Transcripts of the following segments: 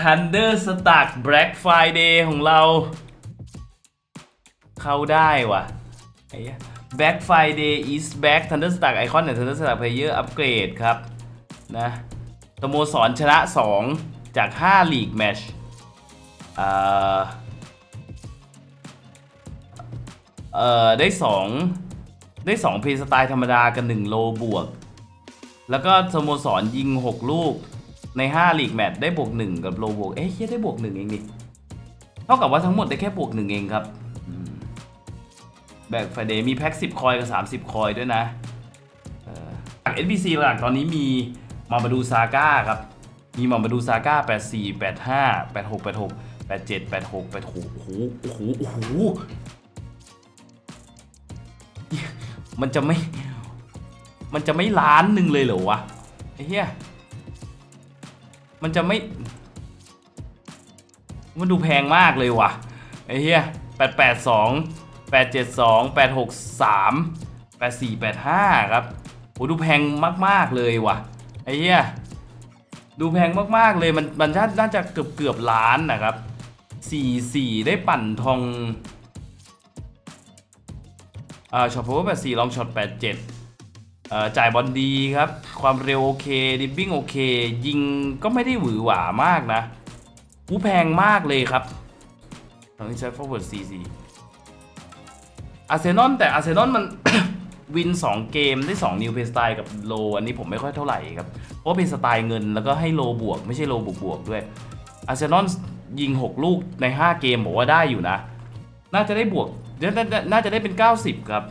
Thunder Stark Black Friday ของเรา เข้าได้ว่ะไอ้ย Black Friday is back Thunderstruck ไอคอนเนี่ย Thunderstruck Player Upgrade ครับ นะสโมสรชนะ 2 จาก 5 ลีกแมชเอ่อเอ่อ ได้ 2 ได้2เพย์สไตล์ธรรมดากัน1โลบวก แล้วก็สโมสรยิง 6 ลูก ใน5ลีกแมตช์ได้บวก1กับโลบวกเอ๊ะเฮียได้บวก1เองดิเท่ากับว่าทั้งหมดได้แค่บวก1เองครับแบกไฟเดย์มีแพ็ก10 คอยกับ 30 คอยด้วยนะเอ่อจาก NPC หลักตอนนี้มีมามาดูซาก้าครับ มีมามาดูซาก้า84 85 86 86 87 86 86โอ้โหโอ้โหโอ้โหมันจะไม่ มันจะไม่ล้านหนึ่งเลยเหรอวะไอ้เหี้ย มันจะไม่ มันดูแพงมากเลยวะไอ้เหี้ยแปดแปดสองแปดเจ็ดสองแปดหกสามแปดสี่แปดห้าครับโหดูแพงมาก ๆ เลยวะไอ้เหี้ยดูแพงมาก ๆ เลยมันมันน่าจะเกือบเกือบล้านนะครับสี่สี่ได้ปั่นทองอ่าช็อตพาวเวอแปดสี่ลองช็อตแปดเจ็ด จ่ายบอลดีครับ ความเร็วโอเค ดิบบิ้งโอเค ยิงก็ไม่ได้หวือหวามากนะกูแพงมากเลยครับตอนนี้ใช้ forward 4 4อาร์เซนอลแต่อาร์เซนอลมัน วิน 2 เกมได้ 2 นิวเพสไตล์กับโล อันนี้ผมไม่ค่อยเท่าไหร่ครับ เพราะเป็นสไตล์เงินแล้วก็ให้โลบวก ไม่ใช่โลบวกบวกด้วยอาร์เซนอลยิง 6 ลูกใน 5 เกมบอกว่าได้อยู่นะ น่าจะได้บวก น่าน่าน่าจะได้เป็น 90 ครับ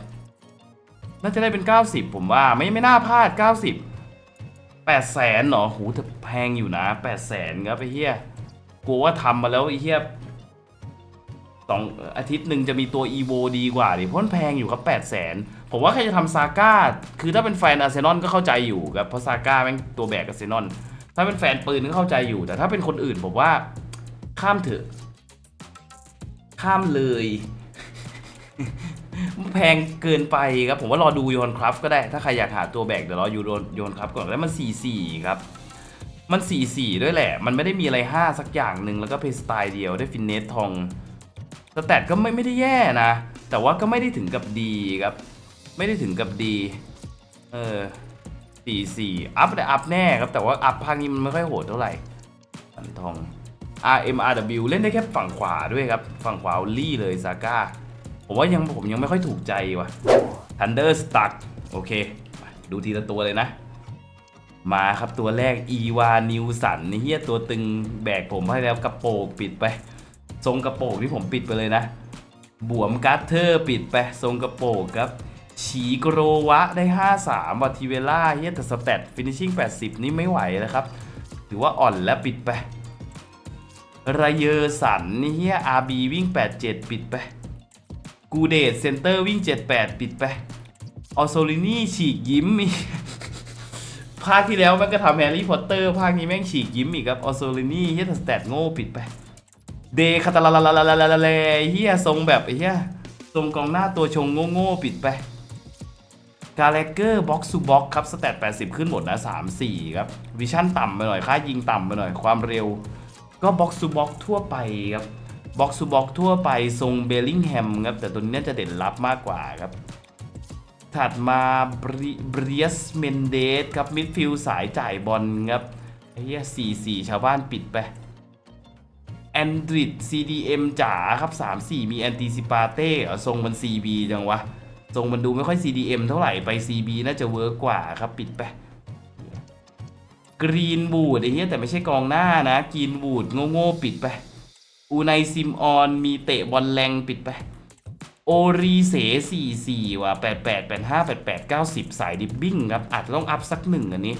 น่าจะได้เป็น 90 ผมว่าไม่ไม่น่าพลาด 90 8แสนเหรอโหแต่แพงอยู่นะ 8 แสนครับไอ้เหี้ยกลัวว่าทำมาแล้วไอ้เหี้ยสองอาทิตย์หนึ่งจะมีตัว EVO ดีกว่าดิเพราะมันแพงอยู่ครับ8แสนผมว่าใครจะทำซาก้า คือถ้าเป็นแฟนอาร์เซนอลก็เข้าใจอยู่ครับเพราะซาก้าแม่งตัวแบกอาร์เซนอลถ้าเป็นแฟนปืนก็เข้าใจอยู่ แต่ถ้าเป็นคนอื่นผมว่าข้ามเถอะ ข้ามเลย แพงเกินไปครับ ผมว่ารอดูโยนครับก็ได้ ถ้าใครอยากหาตัวแบกเดี๋ยวรอยูโรโยนครับก่อนแล้วมัน 4-4 ครับ มัน 4-4 ด้วยแหละ มันไม่ได้มีอะไร 5 สักอย่างหนึ่งแล้วก็เพสไตล์เดียวได้ฟินเนสทองสแตทก็ไม่ไม่ได้แย่นะ แต่ว่าก็ไม่ได้ถึงกับดีครับ ไม่ได้ถึงกับดี เออ4-4อัพแต่อัพแน่ครับ แต่ว่าอัพภาคนี้มันไม่ค่อยโหดเท่าไหร่ปันทอง RMRW เล่นได้แค่ฝั่งขวาด้วยครับ ฝั่งขวาอาลี่เลยซาก้า ผมว่ายังผมยังไม่ค่อยถูกใจว่ะ Thunder Stuck โอเคมาดูทีละตัวเลยนะ มาครับตัวแรกอีวานิวสันนี่เฮียตัวตึงแบกผมให้แล้วกระโปงปิดไป ทรงกระโปงที่ผมปิดไปเลยนะ บวมกัตเทอร์ปิดไป ทรงกระโปงครับฉีโรวะได้ 53วัตทิเวล่าเฮียแต่สแตทฟินิชชิ่ง80 นี่ไม่ไหวแล้วครับ ถือว่าอ่อนแล้วปิดไป ระเยอสันนี่เฮีย RB วิ่ง 87 ปิดไป กูเดทเซนเตอร์วิ่ง 78 ปิดไปออโซลินี่ฉีกยิ้มมีภาคที่แล้วแม่งก็ทำแฮร์รี่พอตเตอร์ภาคนี้แม่งฉีกยิ้มอีกครับออโซลินี่เฮียสแตทโง่ปิดไปเดคาตาลาลาลาลาลาลาเลเฮียทรงแบบไอ้เฮียทรงกองหน้าตัวชงโง่ๆปิดไปกาเลเกอร์บ็อกซ์ซูบ็อกครับสแตท80 ขึ้นหมดนะ 3 4 ครับ วิชั่นต่ำไปหน่อย ค่ายิงต่ำไปหน่อยความเร็ว ก็บ็อกซ์ซูบ็อกทั่วไปครับ บ็อกซ์ซูบ็อกทั่วไปทรงเบลลิงแฮมครับ แต่ตัวนี้น่าจะเด่นรับมากกว่าครับ ถัดมาบริสเมนเดสครับมิดฟิลสายจ่ายบอลครับไอ้เหี้ย4-4ชาวบ้านปิดไปแอนดริด CDM จ๋าครับ 3-4 มีแอนติซิปาเต้ทรงมัน CB จังวะ ทรงมันดูไม่ค่อย CDM เท่าไหร่ไป CB น่าจะเวิร์กกว่าครับปิดไปกรีนบูดไอ้เหี้ยแต่ไม่ใช่กองหน้านะกรีนบูดโง่ๆปิดไป อูไนซิมออนมีเตะบอลแรงปิดไป โอรีเส44ว่ะ88 85 88 90สายดิบบิ้งครับ อาจจะต้องอัพสักหนึ่งอันนี้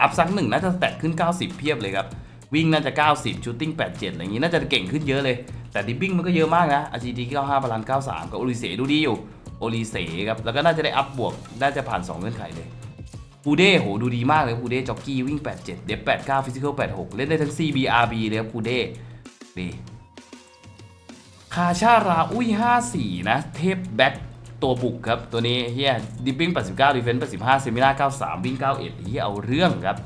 อัพสักหนึ่งน่าจะแตะขึ้น90เพียบเลยครับ วิ่งน่าจะ 90ชูตติ้ง87 อะไรอย่างงี้น่าจะเก่งขึ้นเยอะเลย แต่ดิบบิ้งมันก็เยอะมากนะ agility 95บาลาน93กับโอลิเสดูดีอยู่โอลิเสครับแล้วก็น่าจะได้อัพบวกน่าจะผ่าน2เงื่อนไขเลยปูเด้โหดูดีมากเลยปูเด้จ็อกกี้วิ่ง 87 เดฟ89 ฟิสิกอล86 เล่นได้ทั้ง CBRB เลยครับปูเด้ ดีคาชาราอุ้ย 54 นะ เทพแบ็คตัวบุกครับ ตัวนี้เฮียดิปปิ้ง 89 ดีเฟนส์85เซมิน่า93 วิ่ง 91เฮียเอาเรื่องครับ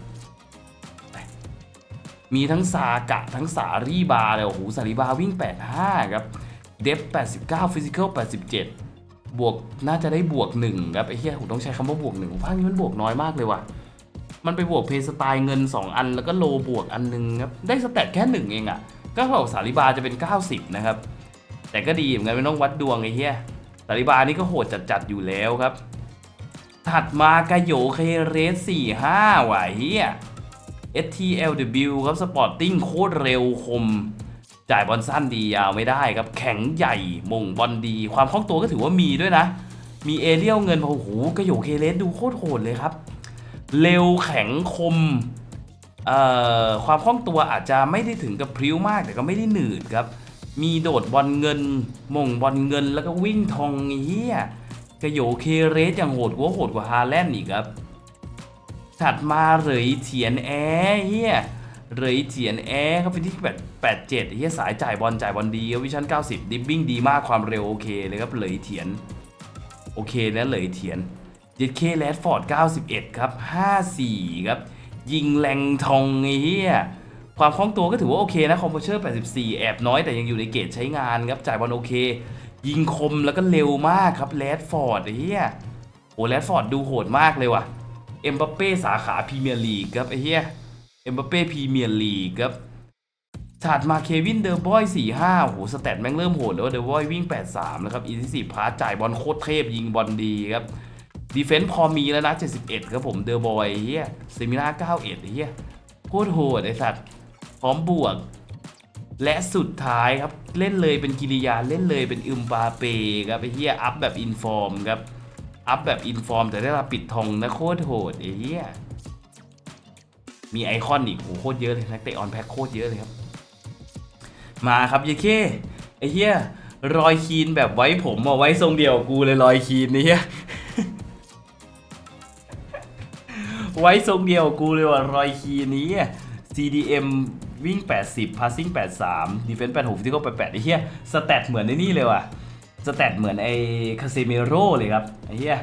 มีทั้งซากะทั้งสารีบาเลยโอ้โหสารีบาวิ่ง 85 ครับ เดฟ89ฟิสิกอล87 บวกน่าจะได้บวกหนึ่งครับไอ้เหี้ยผมต้องใช้คำว่าบวกหนึ่งภาคนี้มันบวกน้อยมากเลยว่ะมันไปบวกเพย์สไตล์เงิน 2 อันแล้วก็โลบวกอันหนึงครับได้สแตทแค่หนึ่งเองอะ่ะ ก็เท่ากับสาริบาจะเป็น 90 นะครับ แต่ก็ดีเหมือนกันไม่ต้องวัดดวงไอ้เหี้ยสาริบานี่ก็โหดจัดๆอยู่แล้วครับ ถัดมากาโยเคเรส45ว่ะเฮีย STLW ครับสปอร์ตติ้งโคตรเร็วคม จ่ายบอลสั้นดียาวไม่ได้ครับ แข็งใหญ่มงบอลดี ความคล่องตัวก็ถือว่ามีด้วยนะ มีเอเรียลเงินโอ้โหกระโยเคเลสดูโคตรโหดเลยครับ เร็วแข็งคม ความคล่องตัวอาจจะไม่ได้ถึงกับพริ้วมากแต่ก็ไม่ได้หนืดครับ มีโดดบอลเงินมงบอลเงินแล้วก็วิ่งทองเฮียกระโยเคเรสอย่างโหดกว่าโหดกว่าฮาแลนด์อีกครับถัดมาเหรยเถียนแอร์เฮียเหรยเถียนแอร์ครับเป็นที่แปดแปดเจ็ดเฮียสายจ่ายบอลจ่ายบอลดีวิชั่น 90 ดิบบิ้งดีมากความเร็วโอเคเลยครับเหลยเถียน โอเคนะเหลยเถียนเจ็ดเคแรดฟอร์ด91 ครับ 54 ครับ ยิงแรงทองไอ้เฮียความคล่องตัวก็ถือว่าโอเคนะคอมโพเชอร์ 84 แอบน้อยแต่ยังอยู่ในเกจใช้งานครับจ่ายบอลโอเค ยิงคมแล้วก็เร็วมากครับแรดฟอร์ดไอ้เฮียโอ้แรดฟอร์ดดูโหดมากเลยว่ะเอ็มบัปเป้สาขาพรีเมียร์ลีกครับไอ้เหี้ยเอ็มบัปเป้พรีเมียร์ลีกครับถัดมาเควินเดอร์บอย45โอ้โหสแตทแม่งเริ่มโหดแล้วเดอร์บอยวิ่ง 83แล้วครับอีที่สี่พาสจ่ายบอลโคตรเทพยิงบอลดีครับ ดีเฟนส์พอมีแล้วนะ 71 ครับผมเดอร์บอยเฮียเซมินา91ไอ้เฮียโคตรโหดไอ้สัตว์ พร้อมบวก และสุดท้ายครับ เล่นเลยเป็นกิริยาเล่นเลยเป็นอึมบาเปครับไอ้เฮียอัพแบบอินฟอร์มครับ อัพแบบอินฟอร์มแต่ได้รับปิดทองนะโคตรโหดไอ้เหี้ยมีไอคอนอีกโหโคตรเยอะเลยนักเตะออนแพ็คโคตรเยอะเลยครับ มาครับเยเคไอ้เหี้ยรอยคีนแบบไว้ผมเอาไว้ทรงเดียวกูเลยรอยคีนนี่ ไว้ทรงเดียวกูเลยว่ะรอยคีนนี้ CDM วิ่ง 80 passing 83 defense 86ที่ก็88ไอ้เหี้ยสแตทเหมือนในนี่เลยว่ะสแตทเหมือนไอ้คาเซเมโร่เลยครับไอ้เหี้ย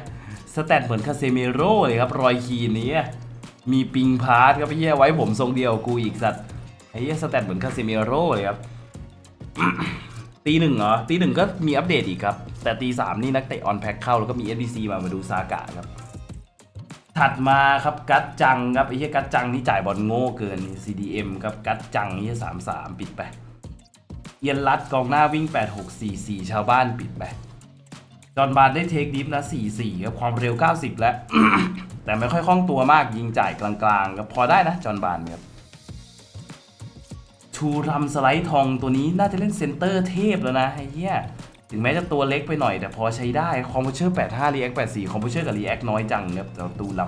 สแตทเหมือนคาเซเมโร่เลยครับรอยคีนี้มีปิงพาร์ทครับไอ้เหี้ยไว้ผมทรงเดียวกูอีกสัตว์ไอ้เหี้ยสแตทเหมือนคาเซเมโร่เลยครับตีหนึ่งเหรอตีหนึ่งก็มีอัปเดตอีกครับ แต่ตีสามนี่นักเตะออนแพ็คเข้าแล้วก็มี NPC มามาดูซากะครับ ถัดมาครับกัดจังครับไอ้เหี้ยกัดจังนี่จ่ายบอลโง่เกิน CDM ครับกัดจังนี่สามสามปิดไป เอียนรัดกองหน้าวิ่ง 8644 ชาวบ้านปิดไป จอห์นบาร์ได้เทคดิฟนะ44ครับความเร็ว 90 แล้ว แต่ไม่ค่อยคล่องตัวมากยิงจ่ายกลางๆครับพอได้นะจอห์นบาร์ครับชูรัมสไลด์ทองตัวนี้น่าจะเล่นเซนเตอร์เทพแล้วนะไอ้เหี้ย ถึงแม้จะตัวเล็กไปหน่อยแต่พอใช้ได้คอมโพเชอร์85 React 84คอมโพเชอร์กับ React น้อยจังครับแต่ตูล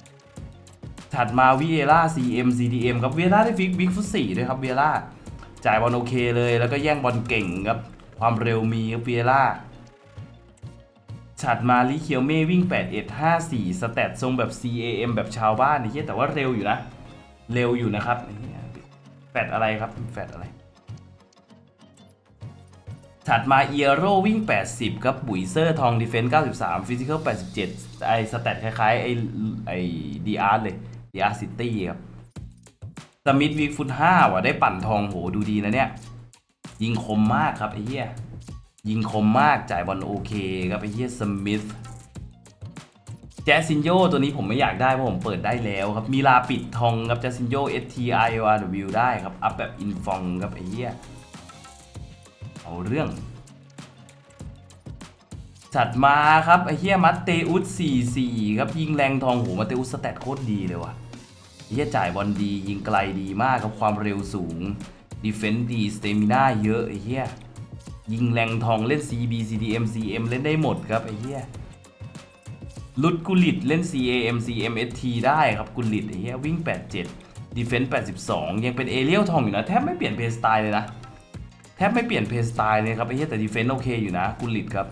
ำถัดมาวิเอล่า CM CDM ครับวิเอล่าได้ฟิกบิ๊กฟุตสี่ด้วยครับวิเอล่าจ่ายบอลโอเคเลยแล้วก็แย่งบอลเก่งครับความเร็วมีครับวิเอล่าถัดมาลิเคียวเม่วิ่ง 8154 สแตททรงแบบ CAM แบบชาวบ้านนี่แต่ว่าเร็วอยู่นะ เร็วอยู่นะครับแฟดอะไรครับแฟดอะไร ถัดมาเอียโรวิ่ง 80 ครับ บุยเซอร์ทองดีเฟนส์93 ฟิสิกอล87 ไอสแตทคล้ายๆ ไอไอดีอาร์เลยดีอาร์ซิตี้ครับสมิธวิกฟุต5ว่ะได้ปั่นทองโหดูดีนะเนี่ย ยิงคมมากครับ ไอ้เหี้ย ยิงคมมากจ่ายบอลโอเคครับ ไอ้เหี้ยสมิธแจสซินโยตัวนี้ผมไม่อยากได้เพราะผมเปิดได้แล้วครับ มีลาปิดทองครับแจสซินโย S T I O R W ได้ครับ อัพแบบอินฟองครับไอ้เหี้ย เอาเรื่องจัดมาครับไอ้เฮียมัตเตอุส44 ครับ ยิงแรงทองโหมัตเตอุสสแตทโคตรดีเลยว่ะไอ้เฮียจ่ายบอลดี ยิงไกลดีมากครับความเร็วสูงดีเฟนส์ดีสเตมิน่าเยอะไอ้เฮียยิงแรงทองเล่น CB CDM CM เล่นได้หมดครับไอ้เฮียลุดกุลิตเล่น CAM CM ST ได้ครับกุลิตไอ้เฮียวิ่ง 87ดีเฟนส์82 ยังเป็นเอเรียลทองอยู่นะ แทบไม่เปลี่ยนเพย์สไตล์เลยนะ แทบไม่เปลี่ยนเพย์สไตล์เลยครับไอ้เหี้ยแต่ดีเฟนส์โอเคอยู่นะกุลิตครับ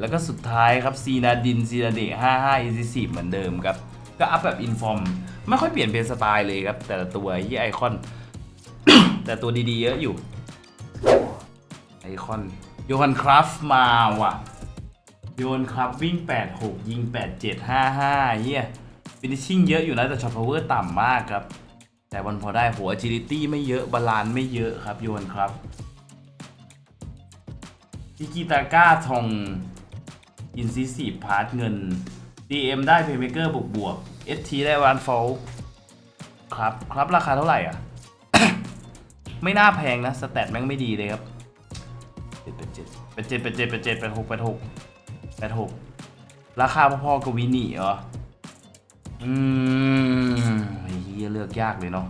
แล้วก็สุดท้ายครับซีนาดินซีนาเดะ55 e 4 0เหมือนเดิมครับ ก็อัพแบบอินฟอร์มไม่ค่อยเปลี่ยนเพย์สไตล์เลยครับ แต่ละตัวไอ้เหี้ยไอคอน แต่ตัวดีๆเยอะอยู่ ไอคอนโยฮันคราฟมาว่ะโยนครับวิ่ง 86 ยิง 87 55เฮียฟินิชชิ่งเยอะอยู่นะแต่ช็อตพาวเวอร์ต่ำมากครับ แต่มันพอได้หัว agility ไม่เยอะบาลานไม่เยอะครับโยนครับทิกิตาก้าทองอินซีซีพาร์ทเงิน DM ได้เพย์เมเกอร์บวกบวก ST ได้วันฟลครับครับราคาเท่าไหร่อะ ไม่น่าแพงนะ สแตทแม่งไม่ดีเลยครับเจ็ดเป็นเจ็ดเป็นเจ็ดเป็นเจ็ดเป็นเจ็ดเป็นหกเป็นหกแปดหกราคาพอๆกับวินี่เหรอ อืม ฮียเลือกยากเลยเนาะ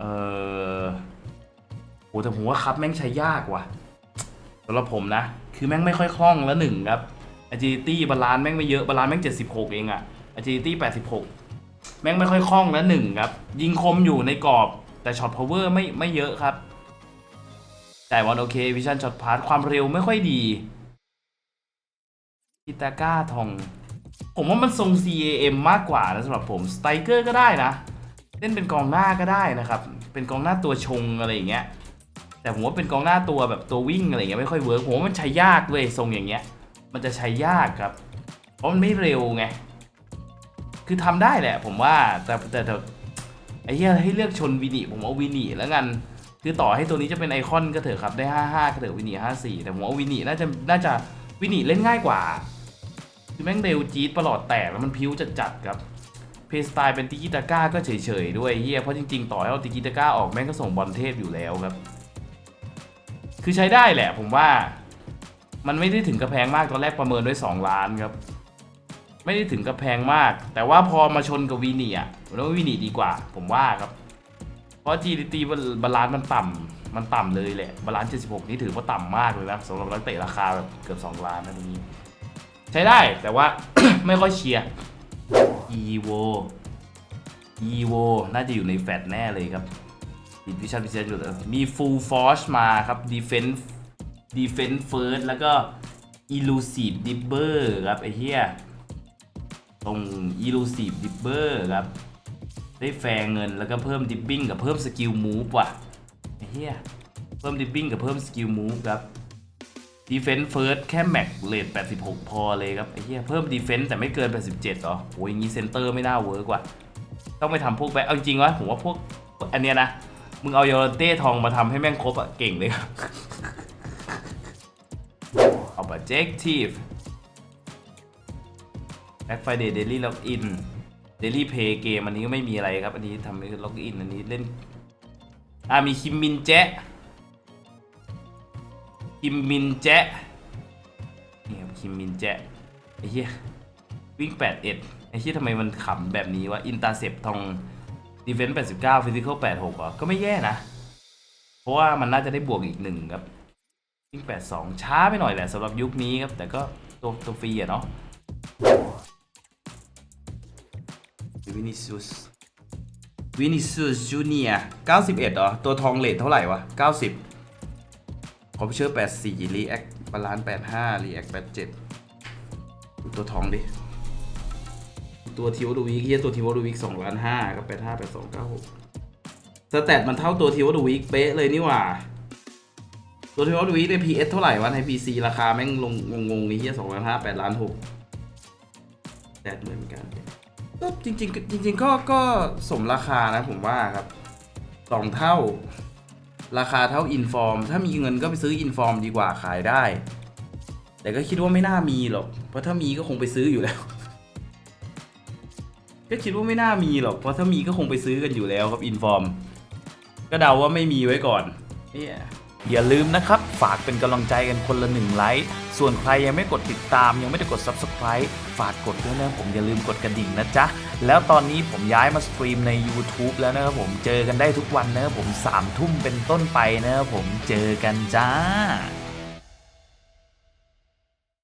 เออโหแต่ผมว่าครับแม่งใช้ยากว่ะสำหรับผมนะ คือแม่งไม่ค่อยคล่องแล้วหนึ่งครับ agility บาลานซ์แม่งไม่เยอะบาลานซ์แม่ง 76 เองอะ agility 86 แม่งไม่ค่อยคล่องแล้วหนึ่งครับ ยิงคมอยู่ในกรอบ แต่ช็อต power ไม่ไม่เยอะครับ แต่วันโอเควิชั่นช็อตพาร์ทความเร็วไม่ค่อยดีอิตาก้าทอง ผมว่ามันทรง CAM มากกว่านะสำหรับผมสไตรเกอร์ก็ได้นะ เล่นเป็นกองหน้าก็ได้นะครับ เป็นกองหน้าตัวชงอะไรอย่างเงี้ย แต่ผมว่าเป็นกองหน้าตัวแบบตัววิ่งอะไรอย่างเงี้ยไม่ค่อยเวิร์กผมว่ามันใช้ยากเลยทรงอย่างเงี้ย มันจะใช้ยากครับ เพราะมันไม่เร็วไง คือทำได้แหละ ผมว่าแต่แต่แต่ไอ้เหี้ยให้เลือกชนวินิผมเอาวินิแล้วกัน คือต่อให้ตัวนี้จะเป็นไอคอนก็เถอะครับได้ 55 ก็เถอะวินิ54 แต่ผมว่าวินิน่าจะน่าจะวินิเล่นง่ายกว่า คือแม่งเร็วจี๊ดประหลอดแตกแล้วมันพิ้วจัดๆครับเพย์สไตล์เป็นติกิตาก้าก็เฉยๆด้วยเฮียเพราะจริงๆ ต่อให้เอาติกิตาก้าออกแม่งก็ส่งบอลเทพอยู่แล้วครับ คือใช้ได้แหละผมว่า มันไม่ได้ถึงกระแพงมากตอนแรกประเมินด้วย2ล้านครับ ไม่ได้ถึงกระแพงมาก แต่ว่าพอมาชนกับวีนีอะแล้ววีนีดีกว่า ผมว่าครับ เพราะ GDT บาลานซ์มันต่ำมันต่ำเลยแหละบาลานซ์76 นี่ถือว่าต่ำมากเลยนะสำหรับนักเตะราคาแบบเกือบ2ล้านนะตรงนี้ ใช้ได้แต่ว่า ไม่ค่อยเชียร์ EVO EVO น่าจะอยู่ในแฟตแน่เลยครับดิวิชั่นพิเศษอยู่มี Full Force มาครับ Defense Defense First แล้วก็ Elusive Dibber ครับไอ้เหี้ยตรง Elusive Dibber ครับ ได้แฟร์เงินแล้วก็เพิ่มดิบบิ้งกับเพิ่มสกิลมูฟว่ะไอ้เหี้ยเพิ่มดิบบิ้งกับเพิ่มสกิลมูฟครับ ดีเฟนส์เฟิร์สแค่แม็กเลท86 พอเลยครับไอ้เหี้ยเพิ่มดีเฟนส์แต่ไม่เกิน 87เหรอโอ้ยอย่างงี้เซนเตอร์ไม่น่าเวิร์กว่ะต้องไปทำพวกแบ็คเอาจริงวะผมว่าพวกอันเนี้ยนะมึงเอาโยโรเต้ทองมาทำให้แม่งครบอะเก่งเลยครับ Objective Black Friday Daily Login Daily Pay เกมอันนี้ก็ไม่มีอะไรครับ อันนี้ทำให้ล็อกอินอันนี้เล่น อ่ามีคิมมินแจ๊ะ คิมมินแจ๊ะนี่ครับคิมมินแจ๊ะไอ้เหี้ยวิ่ง 81 ไอ้เหี้ยทำไมมันขำแบบนี้วะอินตาเซปทองดีเฟนส์89ฟิสิคอล86อะก็ไม่แย่นะ เพราะว่ามันน่าจะได้บวกอีกหนึ่งครับวิ่ง 82 ช้าไปหน่อยแหละสำหรับยุคนี้ครับ แต่ก็ตัวตัวฟรีอะเนาะวินิซุสวินิซุสจูเนีย91เหรอ ตัวทองเลทเท่าไหร่วะ 90 คอมพิวเตอร์84รีแอคบาลานซ์85รีแอค87ดูตัวทองดิ ตัวทีวอดูวิกเฮียตัวทีวอดูวิก2ล้าน5กับ 85 82 96สแตทมันเท่าตัวทีวอดูวิกเป๊ะเลยนี่หว่า ตัวทีว่าดูวิกใน PS เท่าไหร่วะใน PC ราคาแม่งลงงงๆนี่เฮียสองล้านห้าแปดล้านหกแตดเหมือนกันก็จริงๆจริง ๆ ก็ก็สมราคานะผมว่าครับสองเท่า ราคาเท่าอินฟอร์ม ถ้ามีเงินก็ไปซื้ออินฟอร์มดีกว่าขายได้ แต่ก็คิดว่าไม่น่ามีหรอก เพราะถ้ามีก็คงไปซื้ออยู่แล้ว ก็คิดว่าไม่น่ามีหรอก เพราะถ้ามีก็คงไปซื้อกันอยู่แล้วครับอินฟอร์ม ก็เดาว่าไม่มีไว้ก่อนเนี่ยอย่าลืมนะครับ ฝากเป็นกำลังใจกันคนละหนึ่งไลค์ ส่วนใครยังไม่กดติดตาม ยังไม่ได้กด Subscribe ฝากกดด้วยนะผมอย่าลืมกดกระดิ่งนะจ๊ะ แล้วตอนนี้ผมย้ายมาสตรีมใน YouTube แล้วนะครับผมเจอกันได้ทุกวันนะครับผม3ทุ่มเป็นต้นไปนะครับผมเจอกันจ้า